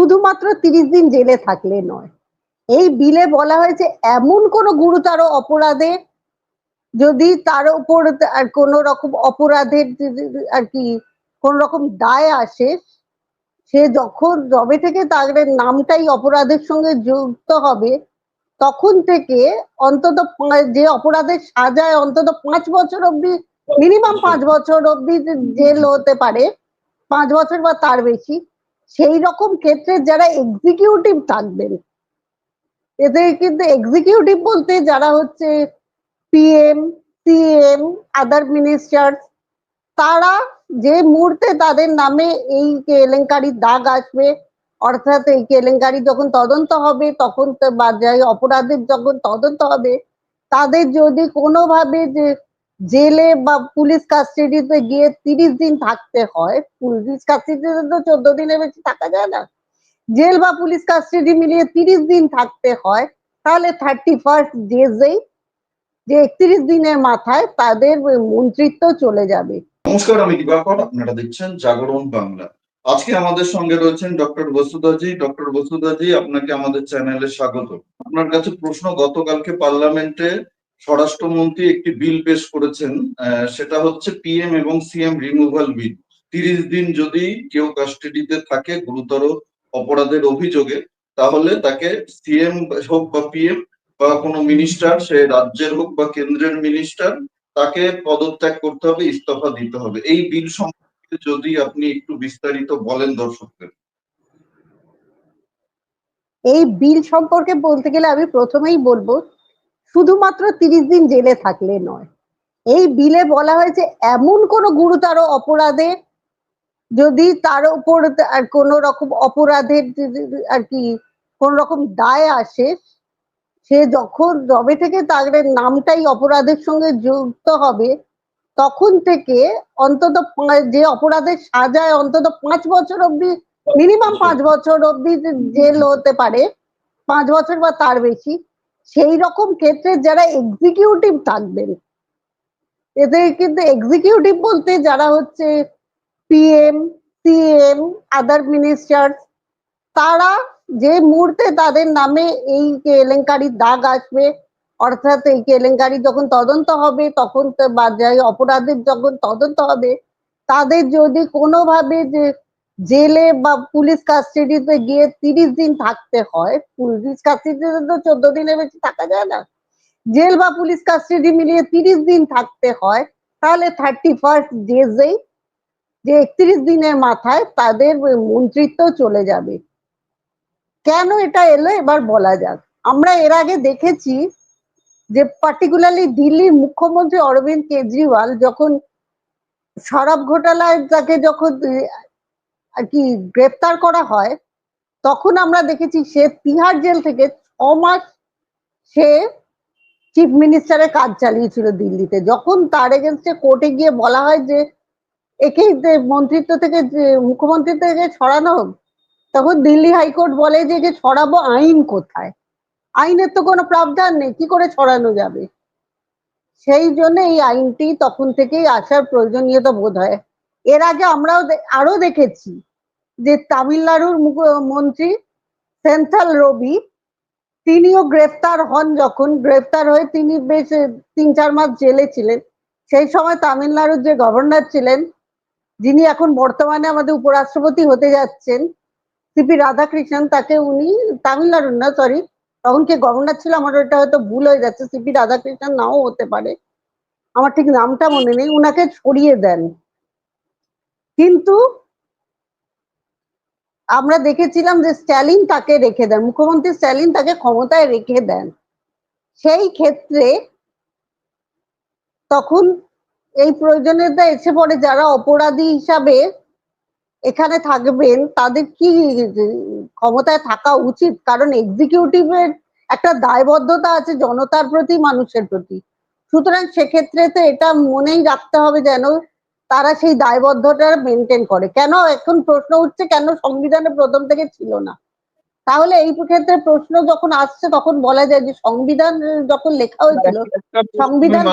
শুধুমাত্র তিরিশ দিন জেলে থাকলে নয়। এই বিলে বলা হয়েছে, এমন কোন গুরুতর অপরাধে যদি তার উপর আর কোন রকম অপরাধের আর কি কোন রকম দায় আসে, সে যখন যবে থেকে তাদের নামটাই অপরাধের সঙ্গে যুক্ত হবে, তখন থেকে অন্তত যে অপরাধের সাজায় অন্তত পাঁচ বছর অব্দি মিনিমাম পাঁচ বছর অব্দি জেল হতে পারে। পাঁচ বছর বা তার বেশি। সেই রকম ক্ষেত্রে যারা এক্সিকিউটিভ থাকবেন, এদের কিন্তু এক্সিকিউটিভ বলতে যারা হচ্ছে পিএম সিএম আদার মিনিস্টার তারা যে মুহূর্তে তাদের নামে এই কেলেঙ্কারির দাগ আসবে, অর্থাৎ এই কেলেঙ্কারি যখন তদন্ত হবে, তখন বা অপরাধের যখন তদন্ত হবে, তাদের যদি কোনোভাবে যে জেলে বা পুলিশ কাস্টাডিতে গিয়ে তিরিশ দিন থাকতে হয়। পুলিশ কাস্টাডিতে তো চোদ্দ দিনের বেশি থাকা যায় না। জেল বা পুলিশ কাস্টাডি মিলিয়ে তিরিশ দিন থাকতে হয়। তাহলে থার্টি ফার্স্ট ডেজেই যে একত্রিশ দিনের মাথায় তাদের মন্ত্রিত্ব চলে যাবে। নমস্কার, আমি দিবাকর আপনারা দেখছেন জাগরণ বাংলা। আজকে আমাদের সঙ্গে রয়েছেন ডক্টর বসুদাজি ডক্টর বসুদাজি আপনাকে আমাদের চ্যানেলে স্বাগত। আপনার কাছে প্রশ্ন, গতকালকে পার্লামেন্টে স্বরাষ্ট্রমন্ত্রী একটি বিল পেশ করেছেন সেটা হচ্ছে পিএম এবং সিএম রিমুভাল বিল তিরিশ দিন যদি কেউ কাস্টাডিতে থাকে গুরুতর অপরাধের অভিযোগে, তাহলে তাকে সিএম হোক বা পিএম বা কোনো মিনিস্টার সে রাজ্যের হোক বা কেন্দ্রের মিনিস্টার তাকে পদত্যাগ করতে হবে, ইস্তফা দিতে হবে। এই বিল সম্পর্কে যদি আপনি একটু বিস্তারিত বলেন দর্শকদের। এই বিল সম্পর্কে বলতে গেলে আমি প্রথমেই বলব শুধুমাত্র তিরিশ দিন জেলে থাকলে নয়। এই বিলে বলা হয়েছে, এমন কোন গুরুতর অপরাধে যদি তার উপর আর কোন রকম অপরাধের আর কি কোন রকম দায় আসে, সে যখন যবে থেকে তাদের নামটাই অপরাধের সঙ্গে যুক্ত হবে, তখন থেকে অন্তত যে অপরাধের সাজায় অন্তত পাঁচ বছর অব্দি মিনিমাম পাঁচ বছর অব্দি জেল হতে পারে। পাঁচ বছর বা তার বেশি। সেই রকম ক্ষেত্রে যারা এক্সিকিউটিভ থাকবেন, এদের কিন্তু এক্সিকিউটিভ বলতে যারা হচ্ছে পিএম সিএম আদার মিনিস্টার তারা যে মুহূর্তে তাদের নামে এই কেলেঙ্কারির দাগ আসবে, অর্থাৎ এই কেলেঙ্কারি যখন তদন্ত হবে, তখন বা যাই অপরাধের যখন তদন্ত হবে, তাদের যদি কোনোভাবে যে জেলে বা পুলিশ কাস্টাডিতে গিয়ে তিরিশ দিন থাকতে হয়। পুলিশ কাস্টাডিতে তো চোদ্দ দিনের বেশি থাকা যায় না। জেল বা পুলিশ কাস্টাডি মিলিয়ে তিরিশ দিন থাকতে হয়। তাহলে থার্টি ফার্স্ট ডেজেই যে একত্রিশ দিনের মাথায় তাদের মন্ত্রিত্ব চলে যাবে। কেন এটা এলো? এবার বলা যাক। আমরা এর আগে দেখেছি যে পার্টিকুলারলি দিল্লির মুখ্যমন্ত্রী অরবিন্দ কেজরিওয়াল যখন শরাব ঘোটালায় তাকে যখন আর কি গ্রেপ্তার করা হয়, তখন আমরা দেখেছি সে তিহার জেল থেকে ছ মাস সে চিফ মিনিস্টারের কাজ চালিয়েছিল দিল্লিতে। যখন তার এগেনস্টে কোর্টে গিয়ে বলা হয় যে একে মন্ত্রিত্ব থেকে মুখ্যমন্ত্রী থেকে ছড়ানো হোক তখন দিল্লি হাইকোর্ট বলে যে যে ছড়াবো আইন কোথায়? আইনের তো কোনো প্রাবধান নেই, কি করে ছড়ানো যাবে? সেই জন্য এই আইনটি তখন থেকেই আসার প্রয়োজনীয়তা বোধ হয়। এর আগে আমরাও আরও দেখেছি যে তামিলনাড়ুর মন্ত্রী সেন্থল রবি, তিনিও গ্রেফতার হন যখন। গ্রেফতার হয়ে তিনি বেশ তিন চার মাস জেলে ছিলেন। সেই সময় তামিলনাড়ুর যে গভর্নর ছিলেন, যিনি এখন বর্তমানে আমাদের উপরাষ্ট্রপতি হতে যাচ্ছেন, সিপি রাধাকৃষ্ণন, তাকে উনি তামিলনাড়ুর না সরি তখন কে গভর্নর ছিল, আমার ওটা হয়তো ভুল হয়ে যাচ্ছে, সিপি রাধাকৃষ্ণন নাও হতে পারে। আমার ঠিক নামটা মনে নেই, উনাকে ছড়িয়ে দেন। কিন্তু আমরা দেখেছিলাম যে স্ট্যালিন তাকে রেখে দেন, মুখ্যমন্ত্রী স্ট্যালিন তাকে ক্ষমতায় রেখে দেন। সেই ক্ষেত্রে তখন এই প্রয়োজনীয়তা এসে পড়ে যারা অপরাধী হিসাবে এখানে থাকবেন, তাদের কি ক্ষমতায় থাকা উচিত? কারণ এক্সিকিউটিভের একটা দায়বদ্ধতা আছে জনতার প্রতি, মানুষের প্রতি। সুতরাং সেক্ষেত্রে তো এটা মনেই রাখতে হবে যেন তারা সেই দায়বদ্ধতা মেনটেন করে। কেন? এখন প্রশ্ন উঠছে কেন সংবিধানে প্রথম থেকে ছিল না? তাহলে এই ক্ষেত্রে প্রশ্ন যখন আসছে তখন বলা যায় যে সংবিধান যখন লেখা হয়েছিল সংবিধান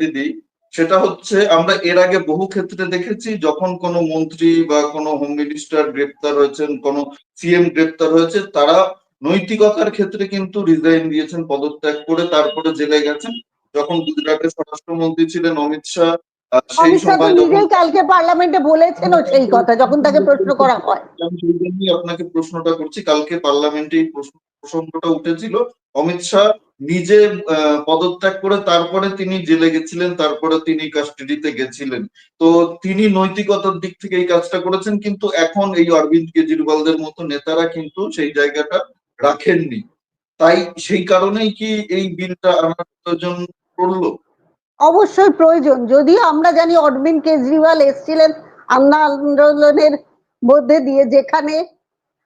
দিদি সেটা হচ্ছে আমরা এর আগে বহু ক্ষেত্রে দেখেছি যখন কোনো মন্ত্রী বা কোনো হোম মিনিস্টার গ্রেপ্তার হয়েছেন কোনো সিএম গ্রেপ্তার হয়েছে তারা নৈতিকতার ক্ষেত্রে কিন্তু রিজাইন দিয়েছেন পদত্যাগ করে তারপরে জেলে গেছেন। যখন গুজরাটের স্বরাষ্ট্রমন্ত্রী ছিলেন অমিত শাহ অমিত শাহ নিজেই কালকে পার্লামেন্টে বলেছেনও সেই কথা যখন তাকে প্রশ্ন করা হয়। আমি আপনাকে প্রশ্নটা করছি কালকে পার্লামেন্টে এই প্রশ্ন প্রসঙ্গটা উঠেছিল। অমিত শাহ নিজে পদত্যাগ করে তারপরে তিনি জেলে গেছিলেন তারপরে তিনি কাস্টাডিতে গেছিলেন। তো তিনি নৈতিকতার দিক থেকে এই কাজটা করেছেন কিন্তু এখন এই অরবিন্দ কেজরিওয়ালদের মতো নেতারা কিন্তু সেই জায়গাটা রাখেননি। তাই সেই কারণেই কি এই বিলটা আনার প্রয়োজন পড়ল অবশ্যই প্রয়োজন। যদিও আমরা জানি অরবিন্দ কেজরিওয়াল এসেছিলেন আন্না আন্দোলনের মধ্যে দিয়ে, যেখানে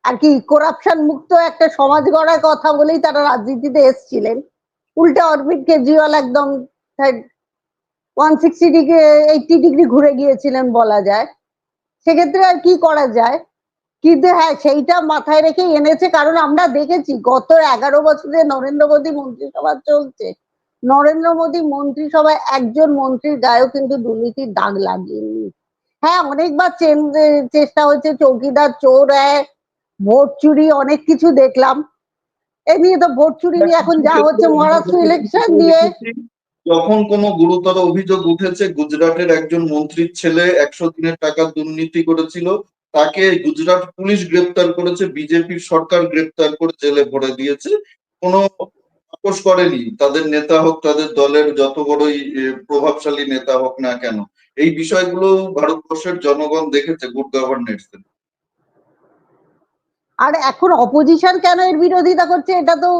আর কি করাপশন মুক্ত একটা সমাজ গড়ার কথা বলেই তারা রাজনীতিতে এসেছিলেন। উল্টে অরবিন্দ কেজরিওয়াল একদম one sixty degree eighty degree ঘুরে গিয়েছিলেন বলা যায়। সেক্ষেত্রে আর কি করা যায়? কিন্তু হ্যাঁ সেইটা মাথায় রেখে এনেছে, কারণ আমরা দেখেছি গত এগারো বছরে নরেন্দ্র মোদী মন্ত্রিসভা চলছে। নরেন্দ্র মোদী মন্ত্রিসভায় একজন মন্ত্রীর গায়েও কিন্তু দুর্নীতির দাগ লাগেনি হ্যাঁ অনেকবার চেষ্টা হয়েছে, চৌকিদার চোর ভোট চুরি, অনেক কিছু দেখলাম। এ নিয়ে তো ভোট চুরি নিয়ে এখন যা হচ্ছে, মহারাষ্ট্র ইলেকশন নিয়ে যখন কোনো গুরুতর অভিযোগ উঠেছে, গুজরাটের একজন মন্ত্রীর ছেলে একশো দিনের টাকা দুর্নীতি করেছিল, তাকে গুজরাট পুলিশ গ্রেপ্তার করেছে, বিজেপির সরকার গ্রেপ্তার করে জেলে ভরে দিয়েছে। কোনো আপোষ করেনি। তাদের নেতা হোক, তাদের দলের যত বড়ই প্রভাবশালী নেতা হোক না কেন, এই বিষয়গুলো ভারতবর্ষের জনগণ দেখেছে গুড গভর্নেন্স আর এখন অপোজিশন কেন এর বিরোধিতা করছে এটা তো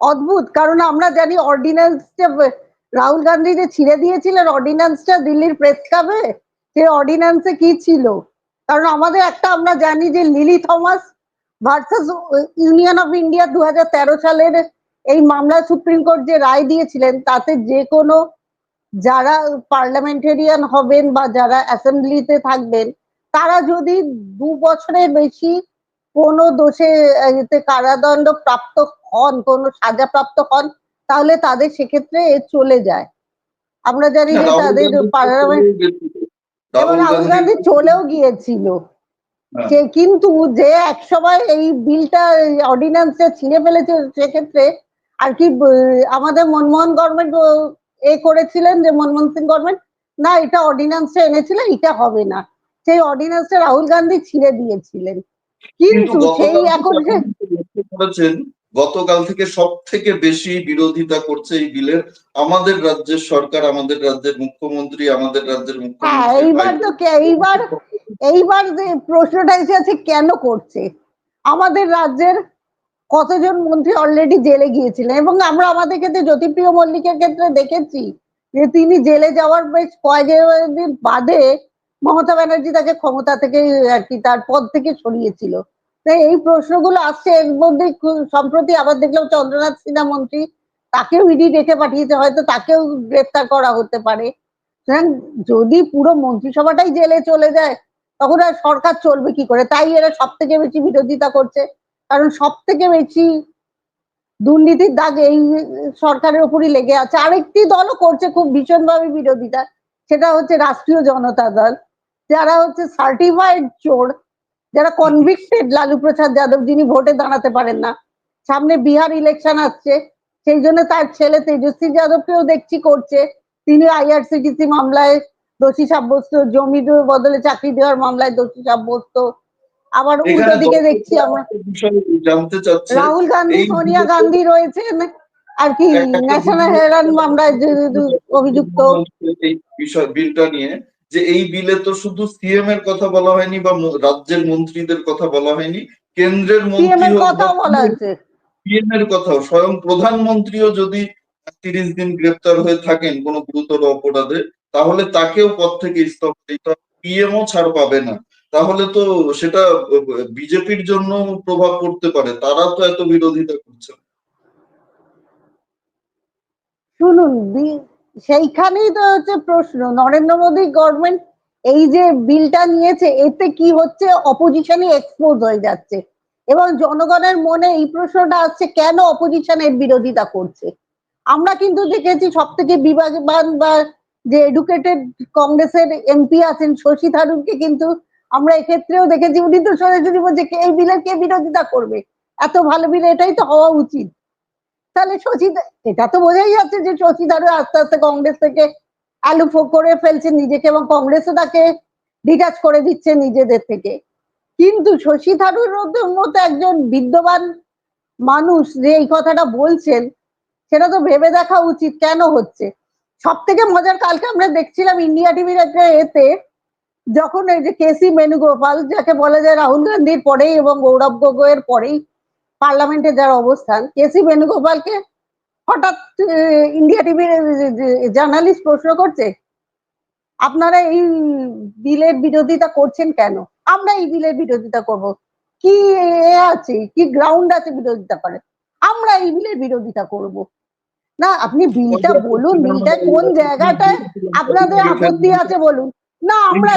অদ্ভুত, কারণ আমরা জানি অর্ডিন্যান্সটা রাহুল গান্ধী যে ছিঁড়ে দিয়েছিলেন অর্ডিন্যান্সটা দিল্লির প্রেস ক্লাবে সেই অর্ডিন্যান্সে কি ছিল? কারণ আমাদের একটা আমরা জানি যে Lily Thomas versus Union of India দু হাজার তেরো সালের এই মামলা সুপ্রিম কোর্ট যে রায় দিয়েছিলেন তাতে যে কোনো যারা পার্লামেন্টেরিয়ান হবেন বা যারা অ্যাসেম্বলিতে থাকবেন তারা যদি দু বছরের বেশি কোনো দোষে এতে কারাদণ্ড প্রাপ্ত হন কোনো সাজা প্রাপ্ত হন তাহলে তাদের সেক্ষেত্রে এ চলে যায়। আমরা জানি যে তাদের পার্লামেন্ট রাহুল গান্ধী চলেও গিয়েছিল। হ্যাঁ। সে কিন্তু যে একসময় এই বিলটা অর্ডিন্যান্সটা ছিঁড়ে ফেলেছে সেক্ষেত্রে আর কি আমাদের মনমোহন গভর্নমেন্ট এ করেছিলেন যে মনমোহন সিং গভর্নমেন্ট না এটা অর্ডিন্যান্সটা এনেছিল এটা হবে না। সেই অর্ডিন্যান্সটা রাহুল গান্ধী ছিঁড়ে দিয়েছিলেন। কিন্তু সেই এখন যে গতকাল থেকে সব থেকে বেশি বিরোধিতা করছে এই বিলের আমাদের রাজ্যের সরকার আমাদের রাজ্যের মুখ্যমন্ত্রী আমাদের রাজ্যের হ্যাঁ মুখ্যমন্ত্রী এইবার তো কে- এইবার এইবার যে প্রশ্নটা এসেছে কেন করছে? আমাদের রাজ্যের কতজন মন্ত্রী অলরেডি জেলে গিয়েছিলেন? এবং আমরা আমাদের ক্ষেত্রে জ্যোতিপ্রিয় মল্লিকের ক্ষেত্রে দেখেছি যে তিনি জেলে যাওয়ার বেশ কয়েকদিন বাদে মমতা ব্যানার্জি তাকে ক্ষমতা থেকে আর কি তার পদ থেকে সরিয়েছিল। তাই এই প্রশ্নগুলো আসছে এর মধ্যে সম্প্রতি আবার দেখলাম চন্দ্রনাথ সিনহা মন্ত্রী তাকেও ইডি ডেকে পাঠিয়েছে, হয়তো তাকেও গ্রেফতার করা হতে পারে। যদি পুরো মন্ত্রিসভাটাই জেলে চলে যায়, তখন আর সরকার চলবে কি করে? তাই এরা সব থেকে বেশি বিরোধিতা করছে। কারণ সব থেকে বেশি দুর্নীতির দাগ এই সরকারের উপরই লেগে আছে। আরেকটি দলও করছে খুব ভীষণভাবে বিরোধিতা, সেটা হচ্ছে রাষ্ট্রীয় জনতা দল। যারা হচ্ছে সার্টিফাইড চোর, যারা কনভিক্টেড লালু প্রসাদ যাদব, যিনি ভোটে দাঁড়াতে পারেন না। সামনে বিহার ইলেকশন আসছে, সেই জন্য তার ছেলে তেজস্বী যাদবকেও দেখছি করছে। তিনি আইআরসিটিসি মামলায় দোষী সাব্যস্ত জমির বদলে চাকরি দেওয়ার মামলায় দোষী সাব্যস্ত। আবার উল্টো দিকে দেখছি আমরা জানতে চাচ্ছে রাহুল গান্ধী সোনিয়া গান্ধী রয়েছেন আর কি ন্যাশনাল হেরাল্ড মামলায় অভিযুক্ত। বিষয় বিলটা নিয়ে যে এই বিলে তো শুধু সিএম এর কথা বলা হয়নি বা রাজ্যের মন্ত্রীদের কথা বলা হয়নি কেন্দ্রের সিএম মন্ত্রী বলা পিএম এর কথাও স্বয়ং প্রধানমন্ত্রীও যদি তিরিশ দিন গ্রেপ্তার হয়ে থাকেন কোনো গুরুতর অপরাধে তাহলে তাকেও পদ থেকে ইস্তফা দিতে হবে পিএমও ছাড় পাবে না। তাহলে তো সেটা, বিজেপির জন্য প্রভাব পড়তে পারে, তারা তো এত বিরোধিতা করছে শুনুন সেইখানেই তো হচ্ছে প্রশ্ন, নরেন্দ্র মোদী গভর্নমেন্ট এই যে বিলটা নিয়েছে, এতে কি হচ্ছে? অপোজিশনই এক্সপোজ হয়ে যাচ্ছে। এবং জনগণের মনে এই প্রশ্নটা আসছে, কেন অপোজিশন এর বিরোধিতা করছে? আমরা কিন্তু দেখেছি সব থেকে বিভাগবান বা যে এডুকেটেড কংগ্রেসের এমপি আছেন শশী থারুরকে কিন্তু আমরা এক্ষেত্রেও দেখেছি উনি তো সরাসরি বলছে, কে এই বিলের কে বিরোধিতা করবে? এত ভালো বিল এটাই তো হওয়া উচিত। তাহলে শশী, এটা তো বোঝাই যাচ্ছে যে শশী থারুর আস্তে আস্তে কংগ্রেস থেকে আলু করে ফেলছে নিজেকে এবং কংগ্রেসও তাকে ডিটাচ করে দিচ্ছে নিজেদের থেকে। কিন্তু শশী থারুর মতো একজন বিদ্যমান মানুষ যে এই কথাটা বলছেন, সেটা তো ভেবে দেখা উচিত কেন হচ্ছে? সব থেকে মজার, কালকে আমরা দেখছিলাম ইন্ডিয়া টিভির একটা এতে যখন এই যে কেসি বেণুগোপাল যাকে বলা যায় রাহুল গান্ধীর পরেই এবং গৌরব গগৈয়ের পরেই পার্লামেন্টে যার অবস্থান কেসি বেণুগোপালকে হঠাৎ ইন্ডিয়া টিভির জার্নালিস্ট প্রশ্ন করছে আপনারা এই বিলের বিরোধিতা করছেন কেন? আমরা এই বিলের বিরোধিতা করব। কি এ আছে? কি গ্রাউন্ড আছে বিরোধিতা করে আমরা এই বিলের বিরোধিতা করব। না আপনি বিলটা বলুন বিলটা কোন জায়গাটায় আপনাদের আপত্তি আছে বলুন। না আমরা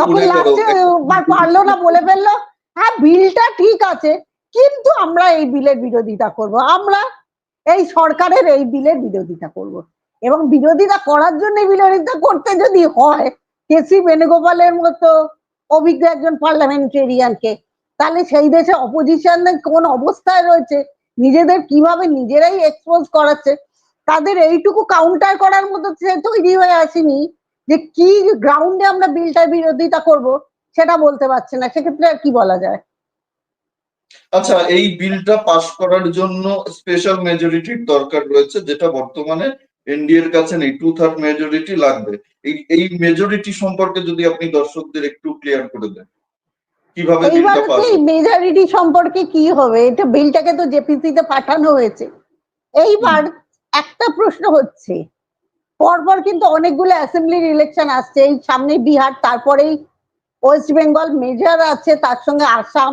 তখন লাস্টে পারল না বলে ফেলল। হ্যাঁ বিলটা ঠিক আছে কিন্তু আমরা এই বিলের বিরোধিতা করব। আমরা এই সরকারের এই বিলের বিরোধিতা করব। এবং বিরোধিতা করার জন্য বিরোধিতা করতে যদি হয় কেসি বেণুগোপালের মতো অভিজ্ঞ একজন পার্লামেন্টেরিয়ানকে তাহলে সেই দেশে অপোজিশন কোন অবস্থায় রয়েছে নিজেদের কীভাবে নিজেরাই এক্সপোজ করাচ্ছে তাদের এইটুকু কাউন্টার করার মতো সে তৈরি হয়ে আসেনি। যে কি গ্রাউন্ডে আমরা বিলটার বিরোধিতা করব সেটা বলতে পারছে না সেক্ষেত্রে আর কি বলা যায়? আচ্ছা এই বিলটা পাশ করার জন্য স্পেশাল মেজরিটির দরকার রয়েছে যেটা বর্তমানে এনডিএ এর কাছে নেই টু থার্ড মেজরিটি লাগবে। এই এই মেজরিটি সম্পর্কে যদি আপনি দর্শকদের একটু ক্লিয়ার করে দেন কীভাবে বিলটা পাস মেজরিটি সম্পর্কে কি হবে? এটা বিলটাকে তো জেপিসি তে পাঠানো হয়েছে। এইবার একটা প্রশ্ন হচ্ছে পরপর কিন্তু অনেকগুলো অ্যাসেম্বলির ইলেকশন আসছে। এই সামনে বিহার, তারপরেই ওয়েস্ট বেঙ্গল মেজর আছে, তার সঙ্গে আসাম,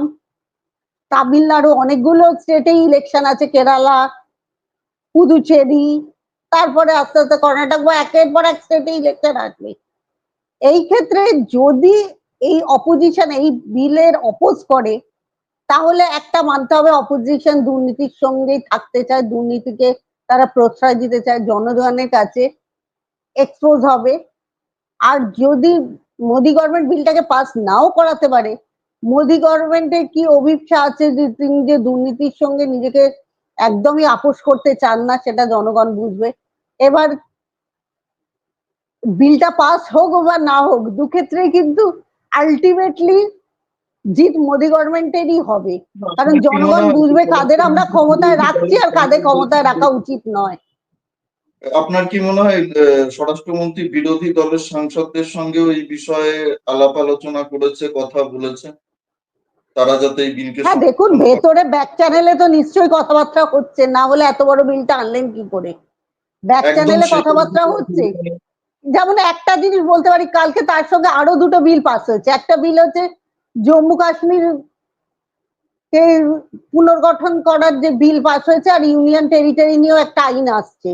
তামিলনাড়ু, অনেকগুলো স্টেটেই ইলেকশন আছে, কেরালা, পুদুচেরি, তারপরে আস্তে আস্তে কর্ণাটক বা একের পর এক স্টেটে ইলেকশন আসবে। এই ক্ষেত্রে যদি এই অপোজিশন এই বিলের অপোজ করে, তাহলে একটা মানতে হবে অপোজিশন দুর্নীতির সঙ্গেই থাকতে চায়, দুর্নীতিকে তারা প্রশ্রয় দিতে চায়, জনগণের কাছে এক্সপোজ হবে। আর যদি মোদি গভর্নমেন্ট বিলটাকে পাস নাও করাতে পারে মোদি গভর্নমেন্টের কি অভিপ্সা আছে যে তিনি যে দুর্নীতির সঙ্গে নিজেকে একদমই আপোষ করতে চান না সেটা জনগণ বুঝবে। এবার বিলটা পাস হোক বা না হোক দুক্ষেত্রেই কিন্তু আলটিমেটলি জিত মোদি গভর্নমেন্টেরই হবে। কারণ জনগণ বুঝবে কাদের আমরা ক্ষমতায় রাখছি আর কাদের ক্ষমতায় রাখা উচিত নয়। আপনার কি মনে হয় স্বরাষ্ট্রমন্ত্রী বিরোধী দলের সাংসদদের সঙ্গেও এই বিষয়ে আলাপ আলোচনা করেছে কথা বলেছে? তারা যাতে এই বিলকে হ্যাঁ দেখুন ভেতরে ব্যাক চ্যানেলে তো নিশ্চয়ই কথাবার্তা হচ্ছে না হলে এত বড় বিলটা আনলেন কি করে? ব্যাক চ্যানেলে কথাবার্তা হচ্ছে। যেমন একটা জিনিস বলতে পারি কালকে তার সঙ্গে আরও দুটো বিল পাস হয়েছে। একটা বিল হচ্ছে জম্মু কাশ্মীর কে পুনর্গঠন করার যে বিল পাস হয়েছে আর ইউনিয়ন টেরিটরি নিয়েও একটা আইন আসছে।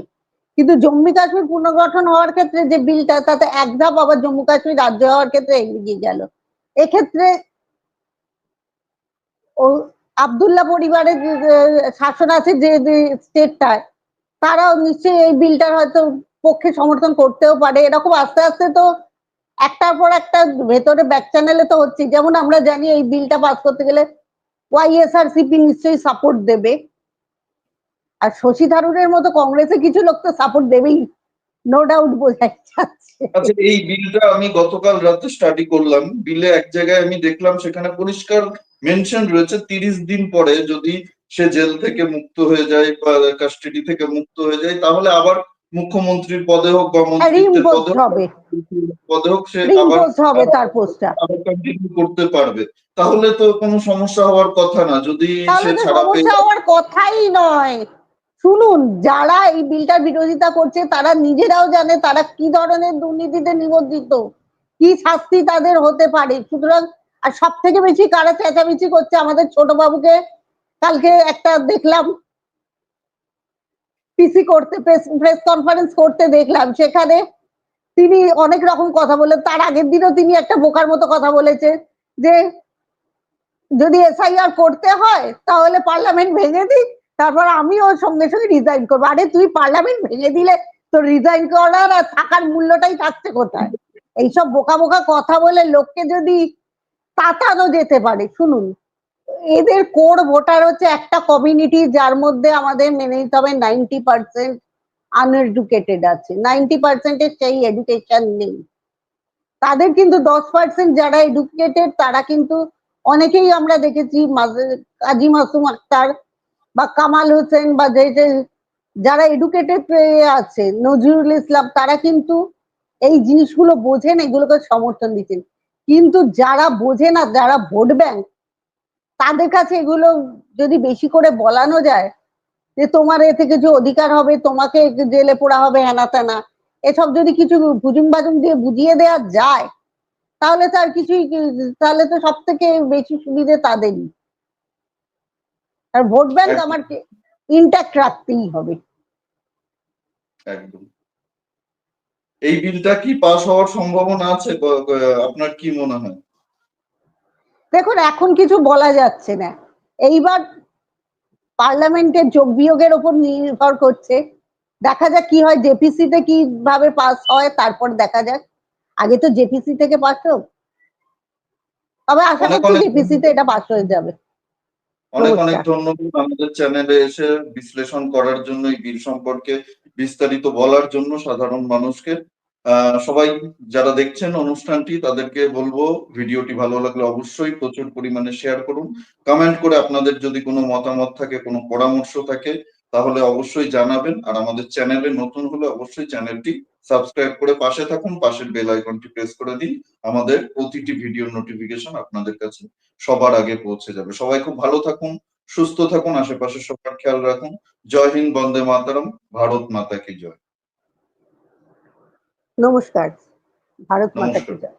কিন্তু জম্মু কাশ্মীর পুনর্গঠন হওয়ার ক্ষেত্রে যে বিলটা, তাতে এক ধাপ আবার জম্মু কাশ্মীর রাজ্য হওয়ার ক্ষেত্রে এগিয়ে গেল। এক্ষেত্রে ও আবদুল্লাহ পরিবারের শাসন আছে যে স্টেটটায় তারাও নিশ্চয়ই এই বিলটার হয়তো পক্ষে সমর্থন করতেও পারে। এরকম আস্তে আস্তে তো একটার পর একটা ভেতরে ব্যাক চ্যানেলে তো হচ্ছে যেমন আমরা জানি এই বিলটা পাস করতে গেলে ওয়াইএসআরসিপি নিশ্চয়ই সাপোর্ট দেবে। আর শশী থারুরের মতো কংগ্রেসে কিছু লোক তো সাপোর্ট দেবেই। নো ডাউট বোঝাই যাচ্ছে। আচ্ছা এই বিলটা আমি গতকাল রাতে স্টাডি করলাম। বিলে এক জায়গায় আমি দেখলাম সেখানে পরিষ্কার মেনশন রয়েছে তিরিশ দিন পরে যদি সে জেল থেকে মুক্ত হয়ে যায় বা কাস্টাডি থেকে মুক্ত হয়ে যায় তাহলে আবার মুখ্যমন্ত্রীর পদে হোক বা মন্ত্রিত্বের পদে হোক হবে। পদে হোক সে আবার তার পোস্টটা কন্টিনিউ করতে পারবে। তাহলে তো কোনো সমস্যা হওয়ার কথা না। যদি সে ছাড়া পেয়ে সমস্যা হওয়ার কথাই নয়। শুনুন, যারা এই বিলটার বিরোধিতা করছে, তারা নিজেরাও জানে তারা কি ধরনের দুর্নীতিতে নিবন্ধিত, কি শাস্তি তাদের হতে পারে। সুতরাং, আর সব থেকে বেশি কারা চেঁচামেচি করছে আমাদের ছোট বাবুকে? কালকে একটা দেখলাম পিসি করতে প্রেস কনফারেন্স করতে দেখলাম, সেখানে তিনি অনেক রকম কথা বলে, তার আগের দিনও তিনি একটা বোকার মতো কথা বলেছে, যে যদি এসআইআর করতে হয়, তাহলে পার্লামেন্ট ভেঙে দিই তারপর আমিও সঙ্গে সঙ্গে রিজাইন করব। আরে, তুই পার্লামেন্ট ভেঙে দিলে তো রিজাইন করার আর থাকার মূল্যটাই থাকছে কোথায়? এইসব বোকা বোকা কথা বলে লোককে যদি তাতানো যেতে পারে, শুনুন, এদের কোর ভোটার হচ্ছে একটা কমিউনিটি যার মধ্যে আমাদের মেনে নিতে হবে নাইনটি পার্সেন্ট আনএডুকেটেড আছে। নাইনটি পার্সেন্টের সেই এডুকেশন নেই। তাদের কিন্তু দশ পার্সেন্ট যারা এডুকেটেড তারা কিন্তু অনেকেই আমরা দেখেছি কাজী মাসুম আক্তার বা কামাল হোসেন বা যে যে যারা এডুকেটেড আছে, নজরুল ইসলাম, তারা কিন্তু এই জিনিসগুলো বোঝেন, এগুলোকে সমর্থন দিচ্ছেন। কিন্তু যারা বোঝে না, যারা ভোট ব্যাংক তাদের কাছে এগুলো যদি বেশি করে বলানো যায়, যে তোমার এ থেকে যে অধিকার হবে, তোমাকে জেলে পোড়া হবে, হেনা তেনা, এসব যদি কিছু ভুজুং বাজুম দিয়ে বুঝিয়ে দেওয়া যায়, তাহলে তার কিছুই, তাহলে তো সব থেকে বেশি সুবিধে তাদেরই। আর ভোট ব্যাংক। আমার ইন্ট্যাক্ট রাখতেই হবে। একদম। এই বিলটা কি পাস হওয়ার সম্ভাবনা আছে? আপনার কি মনে হয়? দেখুন এখন কিছু বলা যাচ্ছে না। এইবার পার্লামেন্টের যোগ বিয়োগের ওপর নির্ভর করছে। দেখা যাক কি হয়। জেপিসি তে কীভাবে পাস হয় তারপর দেখা যাক। আগে তো জেপিসি থেকে পাস হোক তবে আশা করছি জেপিসি তে এটা পাস হয়ে যাবে। অনেক অনেক ধন্যবাদ আমাদের চ্যানেলে এসে বিশ্লেষণ করার জন্য এই বিল সম্পর্কে বিস্তারিত বলার জন্য সাধারণ মানুষকে। সবাই যারা দেখছেন অনুষ্ঠানটি তাদেরকে বলব ভিডিওটি ভালো লাগলে অবশ্যই প্রচুর পরিমাণে শেয়ার করুন। কমেন্ট করে আপনাদের যদি কোনো মতামত থাকে কোনো পরামর্শ থাকে তাহলে অবশ্যই জানাবেন। আর আমাদের চ্যানেলে নতুন হলে অবশ্যই চ্যানেলটি সাবস্ক্রাইব করে পাশে থাকুন পাশের বেল আইকনটি প্রেস করে দিন। আমাদের প্রতিটি ভিডিওর নোটিফিকেশন আপনাদের কাছে সবার আগে পৌঁছে যাবে। সবাই খুব ভালো থাকুন সুস্থ থাকুন আশেপাশে সবার খেয়াল রাখুন। জয় হিন্দ বন্দে মাতারম ভারত মাতা কি জয়। নমস্কার ভারত মাতা কি জয়।